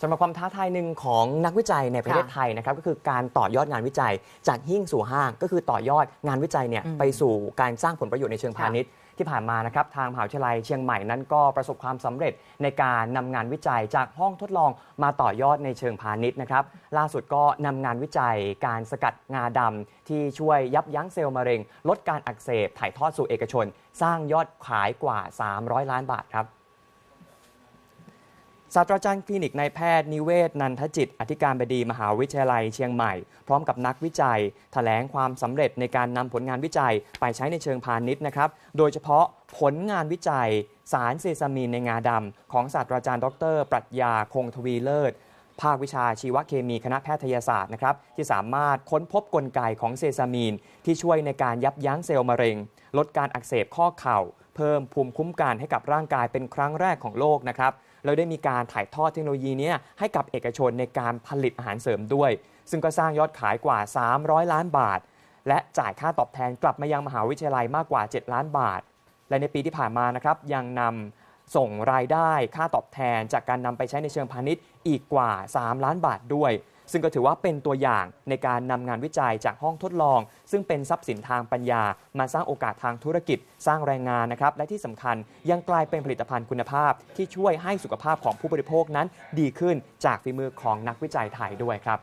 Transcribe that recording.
สำหรับความท้าทายหนึ่งของนักวิจัยในประเทศค่ะไทยนะครับก็คือการต่อยอดงานวิจัย จากหิ้งสู่ห้าง ก็คือต่อยอดงานวิจัยเนี่ยอืมไปสู่การสร้างผลประโยชน์ในเชิงพาณิชย์ที่ผ่านมานะครับทางมหาวิทยาลัยเชียงใหม่นั้นก็ประสบความสำเร็จในการนำงานวิจัยจากห้องทดลองมาต่อยอดในเชิงพาณิชย์นะครับล่าสุดก็นำงานวิจัยการสกัดงาดำที่ช่วยยับยั้งเซลล์มะเร็ง ลดการอักเสบถ่ายทอดสู่เอกชน สร้างยอดขายกว่า 300 ล้านบาทครับ ศาสตราจารย์คลินิกนายแพทย์นิเวศ นันทจิต อธิการบดีมหาวิทยาลัยเชียงใหม่ พร้อมกับนักวิจัยแถลงความสำเร็จในการนำผลงานวิจัยไปใช้ในเชิงพาณิชย์นะครับ โดยเฉพาะผลงานวิจัย สารเซซามีนในงาดำของศาสตราจารย์ ดร ปรัชญาคงทวีเลิศ ภาควิชาชีวเคมีคณะแพทยศาสตร์นะครับที่สามารถค้นพบกลไกของเซซามีน ที่ช่วยในการยับยั้งเซลล์มะเร็ง ลดการอักเสบข้อเข่า เพิ่มภูมิคุ้มกันให้กับร่างกายเป็นครั้งแรกของโลกนะครับ แล้วได้มีการถ่ายทอดเทคโนโลยีนี้ให้กับเอกชนในการผลิตอาหารเสริมด้วย ซึ่งก็สร้างยอดขายกว่า 300 ล้านบาท และจ่ายค่าตอบแทนกลับมายังมหาวิทยาลัยมากกว่า 7 ล้านบาท และในปีที่ผ่านมานะครับยังนำ ส่งรายได้ค่าตอบแทนจากการนำไปใช้ในเชิงพาณิชย์อีกกว่า 3 ล้านบาทด้วย ซึ่งก็ถือว่าเป็นตัวอย่างในการนำงานวิจัยจากห้องทดลอง ซึ่งเป็นทรัพย์สินทางปัญญา มาสร้างโอกาสทางธุรกิจ สร้างแรงงานนะครับ และที่สำคัญยังกลายเป็นผลิตภัณฑ์คุณภาพ ที่ช่วยให้สุขภาพของผู้บริโภคนั้นดีขึ้นจากฝีมือของนักวิจัยไทยด้วยครับ